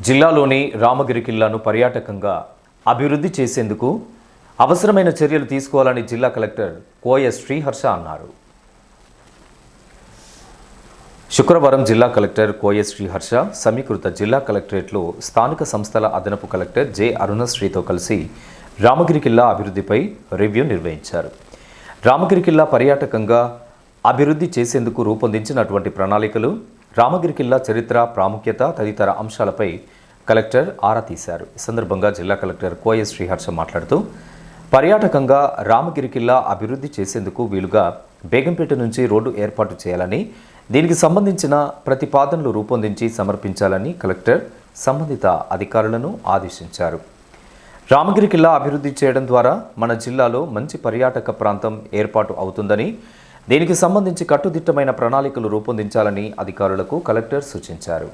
జిల్లాలోని రామగిరి కిల్లాను పర్యాటకంగా అభివృద్ధి చేసేందుకు అవసరమైన చర్యలు తీసుకోవాలని జిల్లా కలెక్టర్ కోఎస్ శ్రీహర్ష అన్నారు. శుక్రవారం జిల్లా కలెక్టర్ కోఎస్ శ్రీహర్ష సమీకృత జిల్లా కలెక్టరేట్లో స్థానిక సంస్థల అదనపు కలెక్టర్ జె అరుణశ్రీతో కలిసి రామగిరి కిల్లా అభివృద్ధిపై రివ్యూ నిర్వహించారు. రామగిరి కిల్లా పర్యాటకంగా అభివృద్ధి చేసేందుకు రూపొందించినటువంటి ప్రణాళికలు రామగిరి కిల్లా చరిత్ర ప్రాముఖ్యత తదితర అంశాలపై కలెక్టర్ ఆరా తీశారు. ఈ సందర్భంగా జిల్లా కలెక్టర్ కోయ శ్రీహర్ష మాట్లాడుతూ పర్యాటకంగా రామగిరి కిల్లా అభివృద్ధి చేసేందుకు వీలుగా బేగంపేట నుంచి రోడ్డు ఏర్పాటు చేయాలని దీనికి సంబంధించిన ప్రతిపాదనలు రూపొందించి సమర్పించాలని కలెక్టర్ సంబంధిత అధికారులను ఆదేశించారు. రామగిరి కిల్లా అభివృద్ధి చేయడం ద్వారా మన జిల్లాలో మంచి పర్యాటక ప్రాంతం ఏర్పాటు అవుతుందని దీనికి సంబంధించి కట్టుదిట్టమైన ప్రణాళికలు రూపొందించాలని అధికారులకు కలెక్టర్ సూచించారు.